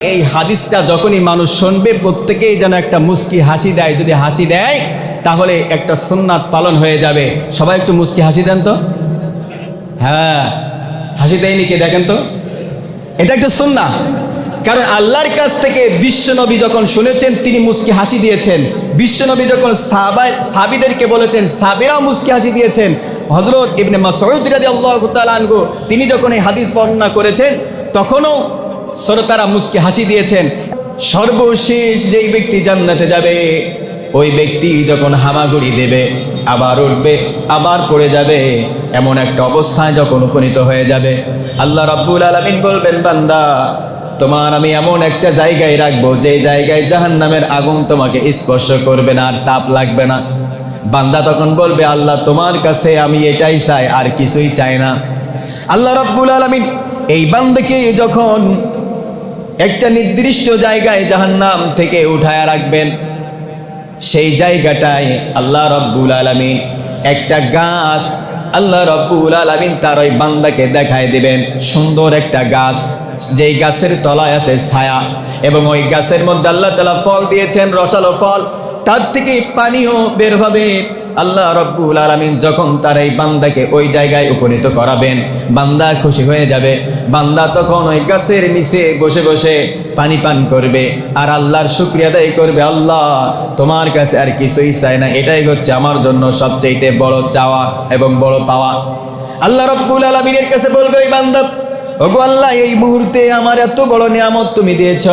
এই হাদিসটা যখনই মানুষ শুনবে, প্রত্যেকেই যেন একটা মুস্কি হাসি দেয়। যদি হাসি দেয়, তাহলে একটা সুন্নাত পালন হয়ে যাবে। সবাই একটু মুস্কি হাসি দেন তো? হ্যাঁ। হাসি দেয়নি কে? দেখেন তো। এটা একটা সুন্না কারণ আল্লাহর কাছ থেকে বিশ্বনবী যখন শুনেছেন, তিনি মুস্কি হাসি দিয়েছেন। বিশ্বনবী যখন সাহাবাই সাবিদেরকে বলেছেন সাবিরাও মুস্কি হাসি দিয়েছেন। হজরত ইবনে মাসউদ রাদিয়াল্লাহু তাআলা আনহু, তিনি যখন এই হাদিস বর্ণনা করেছেন, তখনও শ্রোতারা মুস্কি হাসি দিয়েছেন, সর্বশেষ যেই ব্যক্তি জান্নাতে যাবে, ওই ব্যক্তি যখন হামাগুড়ি দেবে, আবার উঠবে, আবার পড়ে যাবে, এমন একটা অবস্থায় যখন উপনীত হয়ে যাবে। আল্লাহ রাব্বুল আলামিন বলবেন, বান্দা, তোমার আমি এমন একটা জায়গায় রাখব, যে জায়গায় জাহান্নামের আগুন তোমাকে স্পর্শ করবে না আর তাপ লাগবে না। বান্দা তখন বলবে, আল্লাহ, তোমার কাছে আমি এটাই চাই, আর কিছুই চাই না। আল্লাহ রাব্বুল আলামিন এই বান্দাকে যখন একটা নির্দিষ্ট জায়গায় জাহান্নাম থেকে উঠায় রাখবেন। সেই জায়গাটায় আল্লাহ রব্বুল আলমিন। একটা গাছ আল্লাহ রব্বুল আলমিন তার ওই বান্দাকে দেখায় দিবেন। সুন্দর একটা গাছ, যেই গাছের তলায় আছে ছায়া এবং ওই গাছের মধ্যে আল্লাহ তালা ফল দিয়েছেন, রসালো ফল। তার থেকে পানিও বের হবে। আল্লাহ রব্বুল আলমিন যখন তার এই বান্দাকে ওই জায়গায় উপনীত করাবেন, বান্দা খুশি হয়ে যাবে। বান্দা তখন ওই গাছের নিচে বসে বসে পানি পান করবে আর আল্লাহর শুক্রিয়া আদায় করবে, আল্লাহ, তোমার কাছে আর কিছুই চাই না। এটাই হচ্ছে আমার জন্য সবচেয়ে বড় চাওয়া এবং বড় পাওয়া। আল্লাহ রব্বুল আলমিনের কাছে বলবে, ওই বান্দা, ওগো আল্লাহ, এই মুহূর্তে আমার এত বড় নিয়ামত তুমি দিয়েছ।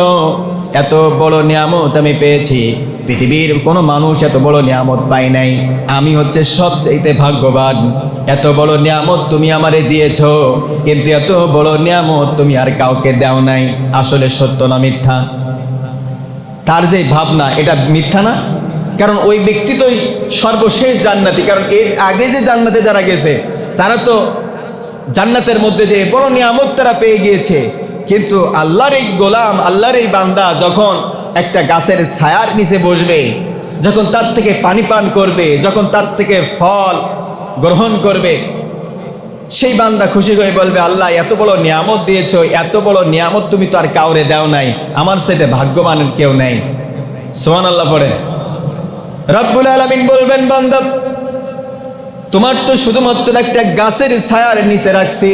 এত বড় নিয়ামত আমি পেয়েছি। পৃথিবীর কোনো মানুষ এত বড় নিয়ামত পাই নাই। আমি হচ্ছে সবচাইতে ভাগ্যবান। এত বড় নিয়ামত তুমি আমারে দিয়েছ, কিন্তু এত বড় নিয়ামত তুমি আর কাউকে দাও নাই। আসলে সত্য না মিথ্যা? তার যে ভাবনা, এটা মিথ্যা না? কারণ ওই ব্যক্তি তোই সর্বশেষ জান্নাতি। কারণ এর আগে যে জান্নাতে যারা গেছে, তারা তো জান্নাতের মধ্যে যে বড় নিয়ামত তারা পেয়ে গিয়েছে। কিন্তু আল্লাহর এই গোলাম, আল্লাহর এই বান্দা যখন একটা গাছের ছায়ার নিচে বসবে, যখন তার থেকে পানি পান করবে, যখন তার থেকে ফল গ্রহণ করবে, সেই বান্দা খুশি হয়ে বলবে, আল্লাহ, এত বড় নিয়ামত দিয়েছ, এত বড় নিয়ামত তুমি তো আর কাউরে দাও নাই, আমার সাথে ভাগ্যবানের কেউ নেই। সোহান আল্লাহ পড়ে। রব্বুল আলমিন বলবেন বান্দব তোমার তো শুধুমাত্র একটা গাছের ছায়ার নিচে রাখছি,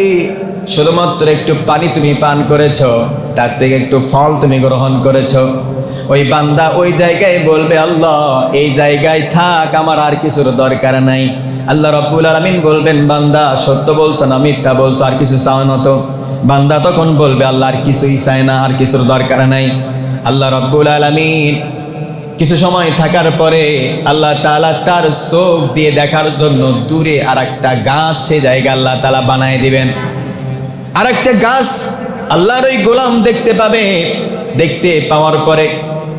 শুধুমাত্র একটু পানি তুমি পান করেছ, তার থেকে একটু ফল তুমি গ্রহণ করেছ ওই বান্দা ওই জায়গায় বলবে, আল্লাহ, এই জায়গায় থাক, আমার আর কিছুর দরকার নাই। আল্লাহ রব্বুল আলমিন বলবেন, বান্দা, সত্য বলছো না মিথ্যা বলছো, আর কিছু চাও না তো? বান্দা তখন বলবে, আল্লাহ, আর কিছুই চায় না, আর কিছুর দরকার নাই। আল্লাহ রব্বুল আলমিন কিছু সময় থাকার পরে আল্লাহ তালা তার চোখ দিয়ে দেখার জন্য দূরে আর একটা গাছ সে জায়গা আল্লাহ তালা বানায় দিবেন। আর একটা গাছ আল্লাহর ওই গোলাম দেখতে পাবে। দেখতে পাওয়ার পরে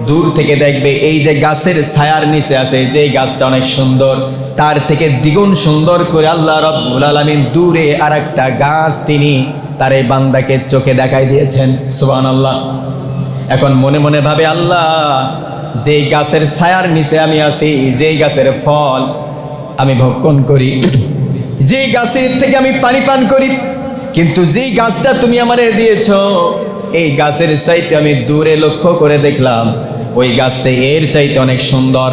দূর থেকে দেখবে এই যে গাছের ছায়ার নিচে আছে, যে গাছটা অনেক সুন্দর, তার থেকে দ্বিগুণ সুন্দর করে আল্লাহ রব্বুল আলমিন দূরে আর একটা গাছ তিনি তার এই বান্দাকে চোখে দেখাই দিয়েছেন সুবান আল্লাহ এখন মনে মনে ভাবে, আল্লাহ, যেই গাছের ছায়ার নিচে আমি আছি, যেই গাছের ফল আমি ভক্ষণ করি, যেই গাছের থেকে আমি পানি পান করি, কিন্তু যেই গাছটা তুমি আমারে দিয়েছ, এই গাছের চাইতে আমি দূরে লক্ষ্য করে দেখলাম ওই গাছটা এর চাইতে অনেক সুন্দর।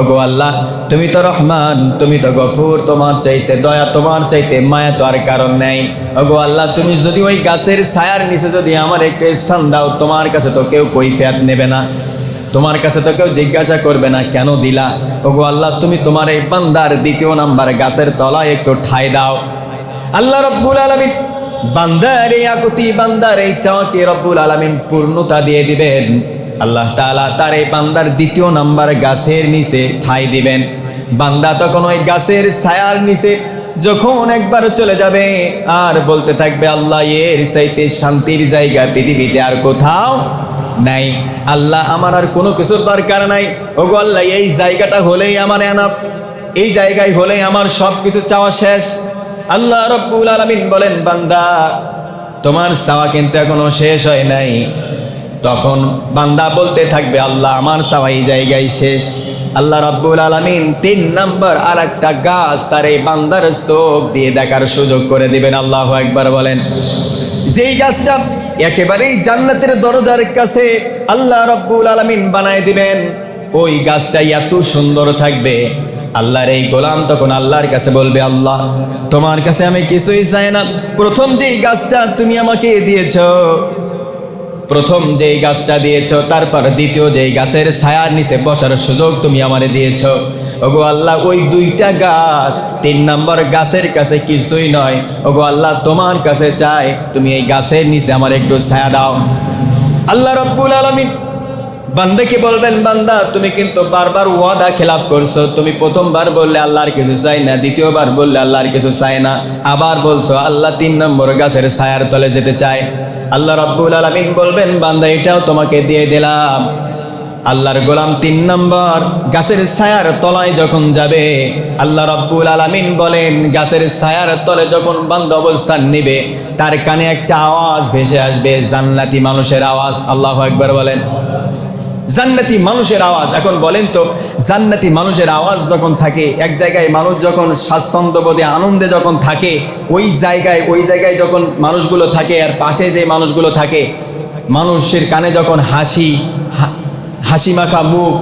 ওগো আল্লাহ, তুমি তো রহমান, তুমি তো গফুর, তোমার চাইতে দয়া, তোমার চাইতে মায়া তো আর কারণ নেই। ওগো আল্লাহ, তুমি যদি ওই গাছের ছায়ার নিচে যদি আমার একটু স্থান দাও, তোমার কাছে তো কেউ কই ফ্যাট নেবে না। তোমার কাছে তো কেউ জিজ্ঞাসা করবে না, কেন দিলা? ওগো আল্লাহ, তুমি তোমার এই বান্দার দ্বিতীয় নাম্বার গাছের তলায় একটু ঠাই দাও। আল্লাহ রব্বুল আলমিন বান্দার এই আকুতি, বান্দার এই চাওয়াকে রব্বুল আলমিন পূর্ণতা দিয়ে দিবেন। আল্লাহ তাআলা তার এই বান্দার দ্বিতীয় নাম্বার গাছের নিচে ঠাই দিবেন। বান্দা তখন ওই গাছের ছায়ার নিচে যখন একবার চলে যাবে আর বলতে থাকবে, আল্লাহ, এর চাইতে শান্তির জায়গা পৃথিবীতে আর কোথাও নাই। আল্লাহ, আমার আর কোনো কিছুর দরকার নাই। ওগো আল্লাহ, এই জায়গাটা হলেই আমার এনাফ এই জায়গায় হলেই আমার সব কিছু চাওয়া শেষ। আল্লাহ রব্বুল আলমিন বলেন, বান্দা, তোমার চাওয়া কিন্তু এখনও শেষ হয় নাই। তখন বান্দা বলতে থাকবে, আল্লাহ আমার সবাই জায়গায় শেষ। আল্লাহ রব্বুল আলমিন তিন নম্বর আর একটা গাছ তার এই বান্দার চোখ দিয়ে দেখার সুযোগ করে দিবেন। আল্লাহ একবার বলেন। যেই গাছটা একেবারেই জান্নাতের দরজার কাছে আল্লাহ রব্বুল আলমিন বানায় দিবেন, ওই গাছটা এত সুন্দর থাকবে। আল্লাহর এই গোলাম তখন আল্লাহর কাছে বলবে, আল্লাহ, তোমার কাছে আমি কিছুই চাই না। প্রথম যেই গাছটা তুমি আমাকে দিয়েছ প্রথম যেই গাছটা দিয়েছ, তারপর দ্বিতীয় যেই গাছের ছায়ার নিচে বসার সুযোগ তুমি আমারে দিয়েছ। ওগো আল্লাহ, ওই দুইটা গাছ তিন নম্বর গাছের কাছে কিছুই নয়। ওগো আল্লাহ, তোমার কাছে চাই তুমি এই গাছের নিচে আমার একটু ছায়া দাও। আল্লাহ রব্বুল আলমিন বান্দাকে বলবেন, বান্দা, তুমি কিন্তু বারবার ওয়াদা খেলাপ করছ। তুমি প্রথমবার বললে আল্লাহর কিছু চাই না, দ্বিতীয়বার বললে আল্লাহর কিছু চাই না। আবার বলছো, আল্লাহ তিন নম্বর গাছের ছায়ার তলে যেতে চায়। আল্লাহ রব্বুল আলমিন বলবেন, বান্দা, এটাও তোমাকে দিয়ে দিলাম। আল্লাহর গোলাম তিন নম্বর, গাছের ছায়ার তলায় যখন যাবে, আল্লাহ রব্বুল আলমিন বলেন, গাছের ছায়ার তলে যখন বান্ধ অবস্থান নিবে, তার কানে একটা আওয়াজ ভেসে আসবে, জান্নাতি মানুষের আওয়াজ। আল্লাহ একবার বলেন। জান্নাতি মানুষের আওয়াজ। এখন বলেন তো, জান্নাতি মানুষের আওয়াজ যখন থাকে, এক জায়গায় মানুষ যখন স্বাচ্ছন্দ্যবোধে আনন্দে যখন থাকে, ওই জায়গায় ওই জায়গায় যখন মানুষগুলো থাকে আর পাশে যে মানুষগুলো থাকে, মানুষের কানে যখন হাসি হাসি মাখা মুখ,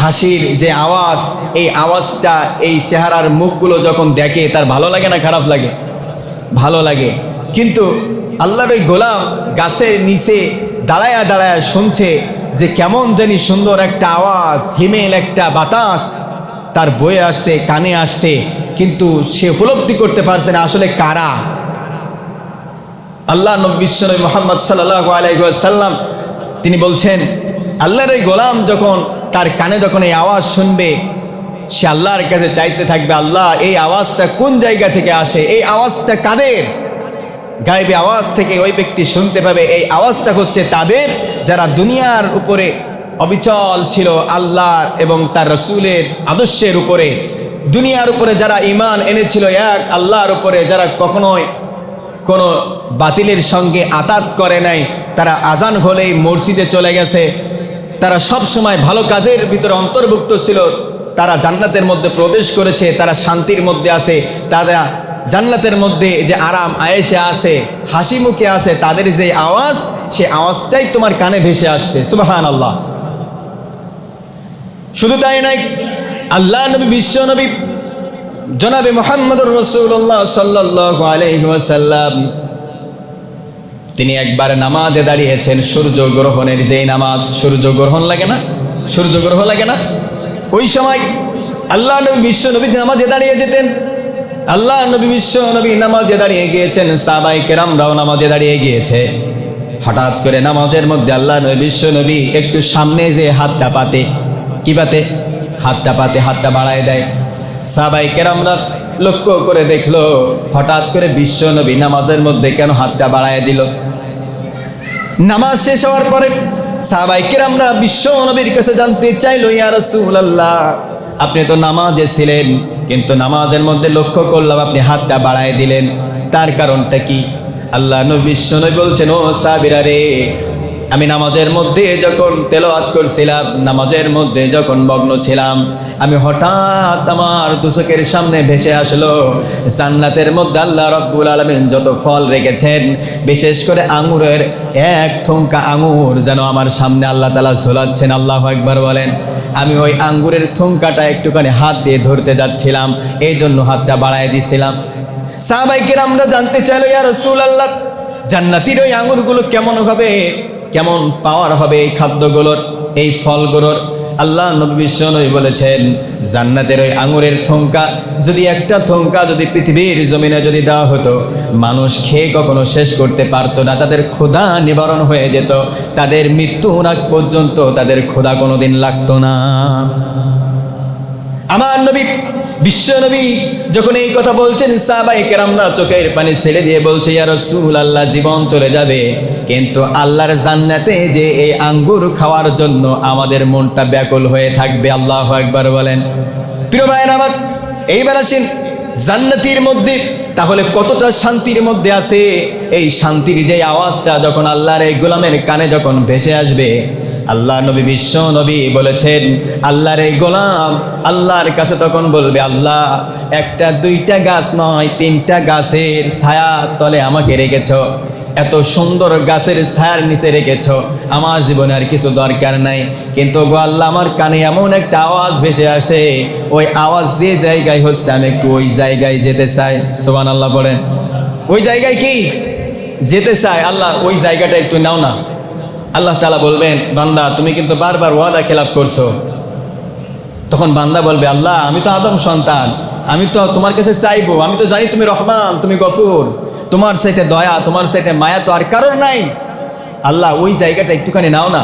হাসির যে আওয়াজ, এই আওয়াজটা, এই চেহারার মুখগুলো যখন দেখে, তার ভালো লাগে না খারাপ লাগে? ভালো লাগে। কিন্তু আল্লাহর ওই গোলাম গাছের নিচে দাঁড়ায়া দাঁড়ায়া শুনছে যে কেমন জানি সুন্দর একটা আওয়াজ, হিমেল একটা বাতাস, তার বয়ে আসছে, কানে আসছে, কিন্তু সে উপলব্ধি করতে পারছে না আসলে কারা। আল্লাহ বিশ্বনবী মোহাম্মদ সাল্লাহ আলাইসাল্লাম তিনি বলছেন, আল্লাহর এই গোলাম যখন তার কানে যখন এই আওয়াজ শুনবে, সে আল্লাহর কাছে চাইতে থাকবে, আল্লাহ, এই আওয়াজটা কোন জায়গা থেকে আসে, এই আওয়াজটা কাদের? গায়েবে আওয়াজ থেকে ওই ব্যক্তি শুনতে পাবে। এই আওয়াজটা হচ্ছে তাদের যারা দুনিয়ার উপরে অবিচল ছিল আল্লাহর এবং তার রসুলের আদর্শের উপরে। দুনিয়ার উপরে যারা ইমান এনেছিল এক আল্লাহর উপরে, যারা কখনোই কোনো বাতিলের সঙ্গে আতাত করে নাই, তারা আজান হলেই মসজিদে চলে গেছে। তারা সব সময় ভালো কাজের ভিতরে অন্তর্ভুক্ত ছিল। তারা জান্নাতের মধ্যে প্রবেশ করেছে, তারা শান্তির মধ্যে আছে। তারা জান্নাতের মধ্যে যে আরাম আয়েসে আছে হাসি মুখে আছে, তাদের যে আওয়াজ, সে আওয়াজটাই তোমার কানে ভেসে আসছে। সুবাহান আল্লাহ শুধু তাই নাই আল্লাহ নবী, বিশ্ব নবী, জনাবে মোহাম্মদুর রসুল্লাহ সাল্লাহ তিনি একবার নামাজে দাঁড়িয়েছেন। সূর্য গ্রহণের যেই নামাজ, সূর্য গ্রহণ লাগে না? সূর্য গ্রহণ লাগে না? ওই সময় আল্লাহ নবী, বিশ্ব নবী নামাজে দাঁড়িয়ে যেতেন। আল্লাহ নবী বিশ্ব নবী নামাজে দাঁড়িয়ে গিয়েছেন সাবাই কেরামরাও নামাজে দাঁড়িয়ে গিয়েছে। হঠাৎ করে নামাজের মধ্যে আল্লাহ নবী বিশ্ব নবী একটু সামনে যে হাতটা পাতে, কি পাতে? হাতটা পাতে, হাতটা বাড়ায় দেয়। সাবাই কেরামরা লক্ষ্য করে দেখল, হঠাৎ করে বিশ্ব নবী নামাজের মধ্যে কেন হাতটা বাড়ায় দিল? নামাজ শেষ হওয়ার পরে সাবাই কেরামরা বিশ্ব নবীর কাছে জানতে চাইলো, ইয়া রাসূলুল্লাহ, আপনি তো নামাজে ছিলেন কিন্তু নামাজের মধ্যে লক্ষ্য করলাম আপনি হাতটা বাড়ায় দিলেন। তার কারণটা কি? আল্লাহ নবী বলছেন, ও সাবিরা রে, আমি নামাজের মধ্যে যখন তেলাওয়াত করছিলাম, নামাজের মধ্যে যখন মগ্ন ছিলাম, আমি হঠাৎ আমার দুচকের সামনে ভেসে আসলো। জান্নাতের মধ্যে আল্লাহ রব্বুল আলমিন যত ফল রেখেছেন, বিশেষ করে আঙুরের এক থুমকা আঙুর যেন আমার সামনে আল্লাহ তালা ঝোলাচ্ছেন। আল্লাহ একবার বলেন। আমি ওই আঙ্গুরের থুমকাটা একটুখানি হাত দিয়ে ধরতে যাচ্ছিলাম, এই জন্য হাতটা বাড়ায় দিছিলাম। সাহাবাইকের আমরা জানতে চাইলো, ইয়া রসুল আল্লাহ জান্নাতির ওই আঙুরগুলো কেমন হবে? কেমন পাওয়ার হবে এই খাদ্যগুলোর, এই ফলগুলোর? আল্লাহ নবী বিশ্ব বলেছেন, জান্নাতের ওই আঙুরের থঙ্কা, যদি একটা থঙ্কা যদি পৃথিবীর জমিনে যদি দেওয়া হতো, মানুষ খেয়ে কখনো শেষ করতে পারতো না, তাদের ক্ষুধা নিবারণ হয়ে যেত, তাদের মৃত্যু আগ পর্যন্ত তাদের ক্ষুধা কোনোদিন লাগতো না। আমার নবী বিশ্ব নবী যখন এই কথা বলছেন সাহাবাই কেরামরা চোখের পানি ছেড়ে দিয়ে বলছে, ইয়া রাসূল আল্লাহ জীবন চলে যাবে। কিন্তু আল্লাহর জান্নাতে যে এই আঙ্গুর খাওয়ার জন্য আমাদের মনটা ব্যাকুল হয়ে থাকবে, আল্লাহ একবার বলেন। প্রিয় ভাইয়ের আমার, এইবার আসেন জান্নাতির মধ্যে। তাহলে কতটা শান্তির মধ্যে আছে? এই শান্তির যে আওয়াজটা যখন আল্লাহর এই গোলামের কানে যখন ভেসে আসবে আল্লাহ নবী বিশ্ব নবী বলেছেন, আল্লাহর এই গোলাম আল্লাহর কাছে তখন বলবে, আল্লাহ, একটা দুইটা গাছ নয়, তিনটা গাছের ছায়া তলে আমাকে রেখেছ। এত সুন্দর গাছের ছায়ার নিচে রেখেছ। আমার জীবনে আর কিছু দরকার নাই। কিন্তু গো আল্লাহ, আমার কানে এমন একটা আওয়াজ ভেসে আসে, ওই আওয়াজ যে জায়গায় হচ্ছে, আমি একটু ওই জায়গায় যেতে চাই। সোবান আল্লাহ বলেন। ওই জায়গায় কি? যেতে চাই। আল্লাহ, ওই জায়গাটা একটু নাও না। আল্লাহ তালা বলবেন, বান্দা, তুমি কিন্তু বারবার ওয়াদা খেলাপ করছ। তখন বান্দা বলবে, আল্লাহ, আমি তো আদম সন্তান, আমি তো তোমার কাছে চাইব, আমি তো জানি তুমি রহমান, তুমি গফুর। তোমার সাথে দয়া, তোমার সাথে মায়া তো আর কারোর নাই। আল্লাহ, ওই জায়গাটা একটুখানি নাও না।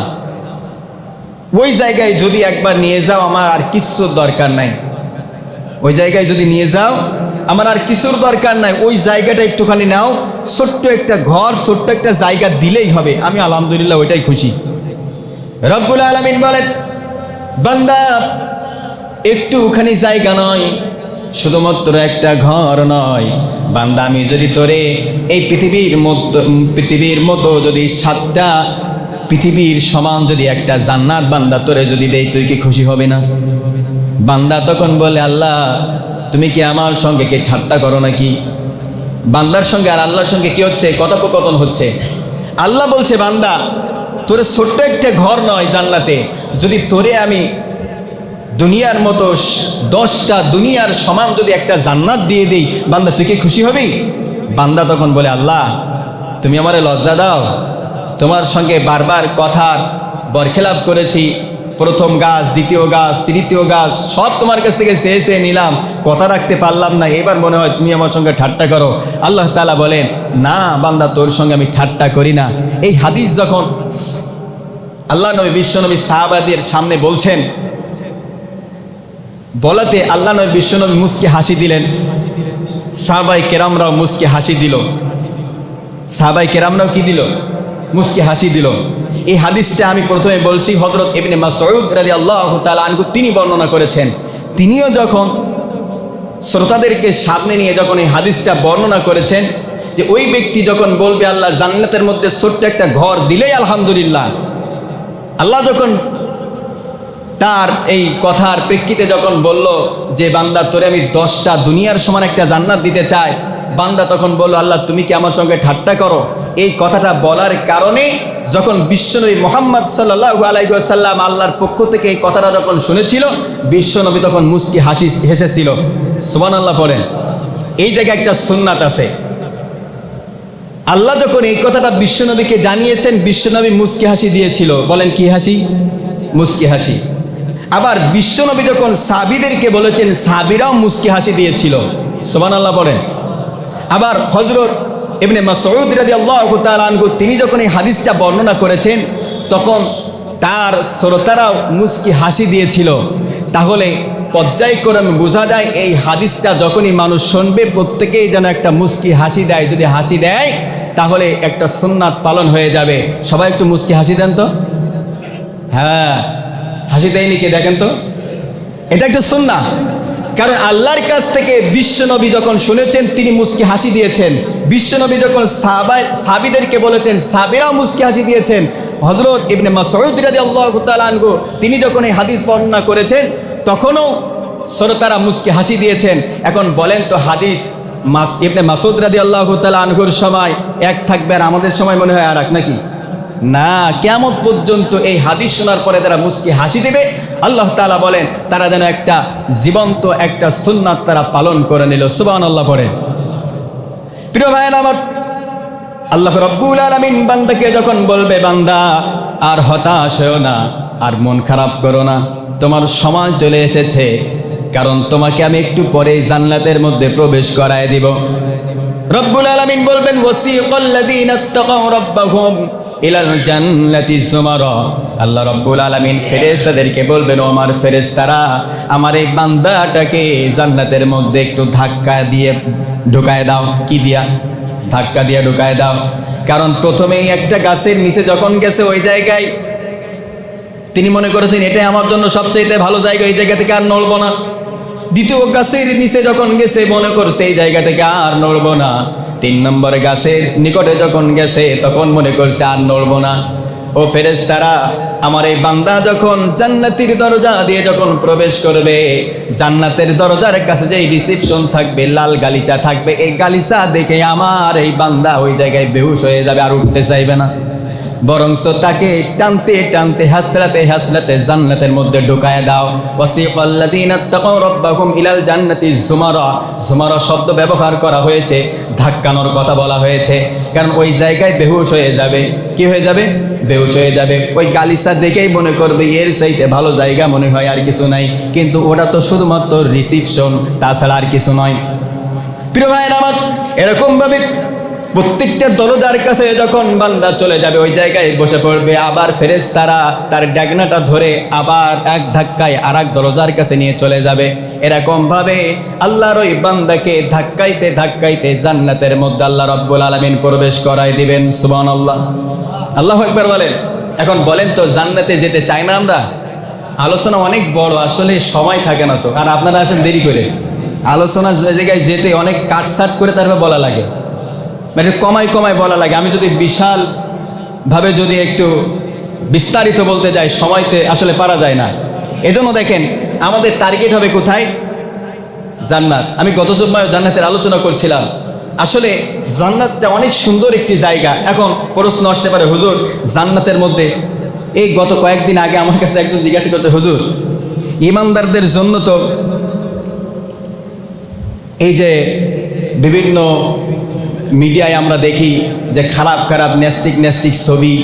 ওই জায়গায় যদি একবার নিয়ে যাও, আমার আর কিচ্ছু দরকার নাই। ওই জায়গায় যদি নিয়ে যাও, আমার আর কিছুর দরকার নাই। ওই জায়গাটা একটুখানি নাও ছোট্ট একটা ঘর, ছোট্ট একটা জায়গা দিলেই হবে। আমি আলহামদুলিল্লাহ ওইটাই খুশি। রব্বুল আলমিন বলেন, বান্দা একটুখানি জায়গা নয়, শুধুমাত্র একটা ঘর নয়। বান্দা, আমি যদি তোরে এই পৃথিবীর মতো পৃথিবীর মতো যদি সাতটা পৃথিবীর সমান যদি একটা জান্নাত বান্দা তোরে যদি দেই তুই কি খুশি হবে না? বান্দা তখন বলে, আল্লাহ, তুমি কি আমার সঙ্গে কি ঠাট্টা করো নাকি? বান্দার সঙ্গে আর আল্লাহর সঙ্গে কি হচ্ছে? কথোপকথন হচ্ছে। আল্লাহ বলছে, বান্দা, তোরে ছোট্ট একটা ঘর নয় জান্নাতে। যদি তোরে আমি দুনিয়ার মতো দশটা দুনিয়ার সমান যদি একটা জান্নাত দিয়ে দিই, বান্দা, তুই কি খুশি হবি? বান্দা তখন বলে, আল্লাহ, তুমি আমারে লজ্জা দাও। তোমার সঙ্গে বারবার কথার বরখেলাপ করেছি। প্রথম গাছ, দ্বিতীয় গাছ, তৃতীয় গাছ, সব তোমার কাছ থেকে চেয়ে চেয়ে নিলাম। কথা রাখতে পারলাম না, এবার মনে হয় তুমি আমার সঙ্গে ঠাট্টা করো। আল্লাহ তালা বলেন, না বান্দা, তোর সঙ্গে আমি ঠাট্টা করি না। এই হাদিস যখন আল্লাহ নবী বিশ্বনবী সাহাবাদের সামনে বলছেন, বলাতে আল্লাহ নবী বিশ্বনবী মুসকে হাসি দিলেন। সাহাবাই কেরামরাও মুসকে হাসি দিল। সাহাবাই কেরামরাও কি দিল? মুসকে হাসি দিল। এই হাদিসটা আমি প্রথমে বলছি হজরত এবিনে মাসউদ রাজি আল্লাহ তালা তিনি বর্ণনা করেছেন। তিনিও যখন শ্রোতাদেরকে সামনে নিয়ে যখন এই হাদিসটা বর্ণনা করেছেন, যে ওই ব্যক্তি যখন বলবে, আল্লাহ জান্নাতের মধ্যে ছোট্ট একটা ঘর দিলেই আলহামদুলিল্লাহ। আল্লাহ যখন তার এই কথার প্রেক্ষিতে যখন বলল যে, বান্দা, তোরে আমি দশটা দুনিয়ার সমান একটা জান্নাত দিতে চাই। বান্দা তখন বলল, আল্লাহ, তুমি কি আমার সঙ্গে ঠাট্টা করো? এই কথাটা বলার কারণে যখন বিশ্বনবী মোহাম্মদ সাল্লাহ আলাইসাল্লাম আল্লাহর পক্ষ থেকে এই কথাটা যখন শুনেছিল, বিশ্বনবী তখন মুস্কি হাসি হেসেছিল। সুবান আল্লাহ পড়েন। এই জায়গায় একটা সুন্নাত আছে। আল্লাহ যখন এই কথাটা বিশ্বনবীকে জানিয়েছেন, বিশ্বনবী মুস্কি হাসি দিয়েছিল। বলেন, কি হাসি? মুস্কি হাসি। আবার বিশ্বনবী যখন সাবিদেরকে বলেছেন সাবিরাও মুস্কি হাসি দিয়েছিল। সোমান আল্লাহ পড়েন। আবার হজরত এমনি মাসউদ রাজি আল্লাহ আনহু, তিনি যখন এই হাদিসটা বর্ণনা করেছেন, তখন তার শ্রোতারাও মুস্কি হাসি দিয়েছিল। তাহলে পর্যায়ক্রমে বোঝা যায়, এই হাদিসটা যখনই মানুষ শুনবে, প্রত্যেকেই যেন একটা মুস্কি হাসি দেয়। যদি হাসি দেয়, তাহলে একটা সুন্নাত পালন হয়ে যাবে। সবাই একটু মুস্কি হাসি দেন তো? হ্যাঁ। হাসি দেয়নি কে, দেখেন তো? এটা একটা সুন্না কারণ আল্লাহর কাছ থেকে বিশ্বনবী যখন শুনেছেন, তিনি মুস্কি হাসি দিয়েছেন। বিশ্বনবী যখন সাহাবাই সাবিদেরকে বলেছেন সাবিরাও মুস্কি হাসি দিয়েছেন। হজরত ইবনে মাসউদ রাদিয়াল্লাহু তাআলা আনহু, তিনি যখন এই হাদিস বর্ণনা করেছেন, তখনও শ্রোতারা মুস্কি হাসি দিয়েছেন। এখন বলেন তো হাদিস মাস ইবনে মাসুদ আল্লাহ তাআলা আনহুর সময় এক থাকবে আর আমাদের সময় মনে হয় আর এক নাকি? না কেমন পর্যন্ত এই হাদিস শোনার পরে তারা মুস্কি হাসি দেবে। আল্লাহ তালা বলেন, তারা যেন একটা জীবন্ত একটা সুন্নাত তারা পালন করে নিল। সুবান আল্লাহ পরে প্রিয় ভাই আমার, আল্লাহ রব্বুল আলমিন বান্দাকে যখন বলবে, বান্দা, আর হতাশ হও না, আর মন খারাপ করো না, তোমার সময় চলে এসেছে, কারণ তোমাকে আমি একটু পরেই জান্নাতের মধ্যে প্রবেশ করায় দিব। রব্বুল আলামিন বলবেন ইত্তাকাউ রাব্বাহুম। ইলাল জান্নাতি যুমারা আল্লাহ রব্বুল আলামিন ফেরেশতাদেরকে বলবেন আমার ফেরেশতারা, আমার এই বান্দাটাকে জান্নাতের মধ্যে একটু ধাক্কা দিয়ে ঢুকায় দাও। কি দিয়া? ধাক্কা দিয়ে ঢুকায় দাও। কারণ প্রথমেই একটা গাছের নিচে যখন গেছে ওই জায়গায়, তিনি মনে করেছেন, এটাই আমার জন্য সবচাইতে ভালো জায়গা, এই জায়গা থেকে আর নড়বো না। দ্বিতীয় গাছের নিচে যখন গেছে, মনে করছে এই জায়গা থেকে আর নড়বো না। তিন নম্বর গাছের নিকটে যখন গেছে, তখন মনে করছে আর নড়বো না। ও ফেরেশতারা, আমার এই বান্দা যখন জান্নাতের দরজা দিয়ে যখন প্রবেশ করবে, জান্নাতের দরজার কাছে যে রিসিপশন থাকবে, লাল গালিচা থাকবে, এই গালিচা দেখে আমার এই বান্দা ওই জায়গায় বেহুশ হয়ে যাবে আর উঠতে চাইবে না। বরংস তাকে টানতে টানতে, হাসলাতে হাসলাতে জান্নাতের মধ্যে ঢুকায় দাও। ইলাল জান্নাতি জুমারা। জুমারা শব্দ ব্যবহার করা হয়েছে, ধাক্কানোর কথা বলা হয়েছে। কারণ ওই জায়গায় বেহুশ হয়ে যাবে। কি হয়ে যাবে? বেহুশ হয়ে যাবে। ওই গালিসা দেখেই মনে করবে, এর চাইতে ভালো জায়গা মনে হয় আর কিছু নাই। কিন্তু ওটা তো শুধুমাত্র রিসিপশন তাছাড়া আর কিছু নয়। প্রিয় ভাইয়ের আমার, এরকমভাবে প্রত্যেকটা দরজার কাছে যখন বান্দা চলে যাবে, ওই জায়গায় বসে পড়বে। আবার ফেরেস তারা তার ডাগনাটা ধরে আবার এক ধাক্কায় আর এক দরজার কাছে নিয়ে চলে যাবে। এরকমভাবে আল্লাহর ওই বান্দাকে ধাক্কাইতে ধাক্কাইতে জান্নাতের মধ্যে আল্লাহ রব্বুল আলমিন প্রবেশ করাই দিবেন। সুবান আল্লাহ আল্লাহ একবার বলেন। এখন বলেন তো, জান্নাতে যেতে চাই না আমরা? আলোচনা অনেক বড়, আসলে সময় থাকে না তো। আর আপনারা আসেন দেরি করে। আলোচনা জায়গায় যেতে অনেক কাটসাট করে তারপর বলা লাগে। মানে কমাই কমাই বলা লাগে। আমি যদি বিশাল ভাবে যদি একটু বিস্তারিত বলতে যাই, সময়তে আসলে পারা যায় না। এজন্য দেখেন, আমাদের টার্গেট হবে কোথায়? জান্নাত। আমি গত জন্মায় জান্নাতের আলোচনা করছিলাম। আসলে জান্নাতটা অনেক সুন্দর একটি জায়গা। এখন প্রশ্ন আসতে পারে, হুজুর, জান্নাতের মধ্যে এই গত কয়েকদিন আগে আমার কাছে একজন জিজ্ঞাসা করতে হুজুর, ইমানদারদের জন্য তো এই যে বিভিন্ন মিডিয়ায় আমরা দেখি যে খারাপ খারাপ নেস্টিক নেস্টিক ছবি,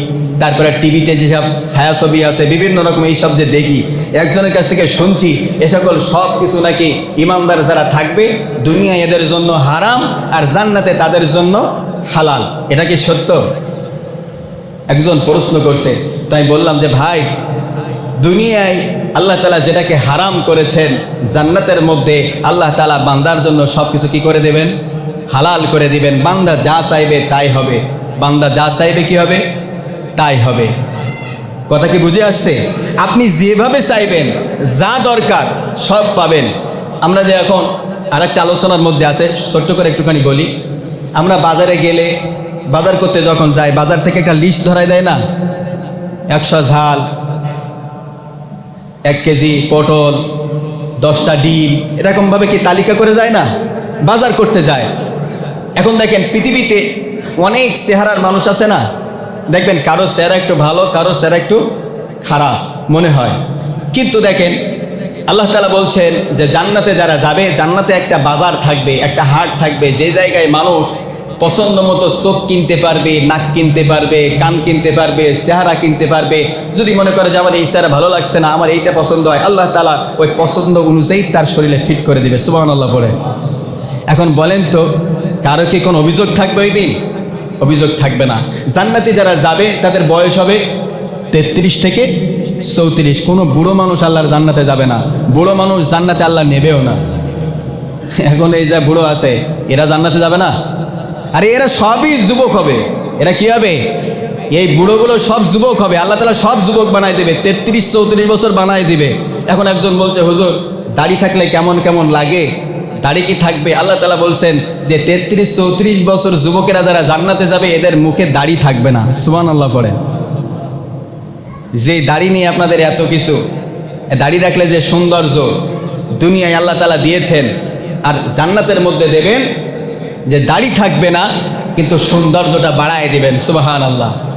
তারপরে টিভিতে যেসব ছায়া ছবি আছে, বিভিন্ন রকম এইসব যে দেখি, একজনের কাছ থেকে শুনছি, এ সকল সব কিছু নাকি ইমানদার যারা থাকবে, দুনিয়া এদের জন্য হারাম আর জান্নাতে তাদের জন্য হালাল। এটা কি সত্য? একজন প্রশ্ন করছে তাই বললাম যে, ভাই, দুনিয়ায় আল্লাহ তালা যেটাকে হারাম করেছেন, জান্নাতের মধ্যে আল্লাহ তালা বান্দার জন্য সব কিছু কী করে দেবেন? হালাল করে দিবেন। বান্দা যা চাইবে তাই হবে। বান্দা যা চাইবে কি হবে? তাই হবে। কথা কি বুঝে আসছে? আপনি যেভাবে চাইবেন, যা দরকার সব পাবেন। আমরা যে এখন আরেকটা আলোচনার মধ্যে আছে, ছোট্ট করে একটুখানি বলি। আমরা বাজারে গেলে, বাজার করতে যখন যাই, বাজার থেকে একটা লিস্ট ধরাই দেয় না? একশো ঝাল, এক কেজি পটল, দশটা ডিম, এরকমভাবে কি তালিকা করে যায় না? বাজার করতে যায়। এখন দেখেন পৃথিবীতে অনেক চেহারার মানুষ আছে না? দেখবেন কারও চেহারা একটু ভালো, কারও চেহারা একটু খারাপ মনে হয়। কিন্তু দেখেন, আল্লাহ তালা বলছেন যে জান্নাতে যারা যাবে, জান্নাতে একটা বাজার থাকবে, একটা হাট থাকবে, যে জায়গায় মানুষ পছন্দ মতো চোখ কিনতে পারবে, নাক কিনতে পারবে, কান কিনতে পারবে, চেহারা কিনতে পারবে, যদি মনে করে যে আমার এই চেহারা ভালো লাগছে না, আমার এইটা পছন্দ হয়, আল্লাহ তালা ওই পছন্দ অনুযায়ী তার শরীরে ফিট করে দিবে সুবাহ আল্লাহ পরে এখন বলেন তো কারও কি কোনো অভিযোগ থাকবে ওই দিন? অভিযোগ থাকবে না। জান্নাতি যারা যাবে, তাদের বয়স হবে তেত্রিশ থেকে চৌত্রিশ। কোনো বুড়ো মানুষ আল্লাহর জান্নাতে যাবে না। বুড়ো মানুষ জান্নাতে আল্লাহ নেবেও না। এখন এই যা বুড়ো আছে, এরা জান্নাতে যাবে না? আরে এরা সবই যুবক হবে। এরা কি হবে? এই বুড়োগুলো সব যুবক হবে। আল্লাহ তালা সব যুবক বানাই দেবে। তেত্রিশ, চৌত্রিশ বছর বানাই দিবে। এখন একজন বলছে, হুজুর, দাড়ি থাকলে কেমন কেমন লাগে? দাড়ি কি থাকবে? আল্লাহ তালা বলছেন যে তেত্রিশ, চৌত্রিশ বছর যুবকেরা যারা জান্নাতে যাবে, এদের মুখে দাড়ি থাকবে না। সুমান আল্লাহ পড়ে যে দাড়ি নিয়ে আপনাদের এত কিছু দাড়ি রাখলে যে সৌন্দর্য দুনিয়ায় আল্লাহ তালা দিয়েছেন, আর জান্নাতের মধ্যে দেবেন যে দাড়ি থাকবে না, কিন্তু সৌন্দর্যটা বাড়ায় দিবেন সুবাহান আল্লাহ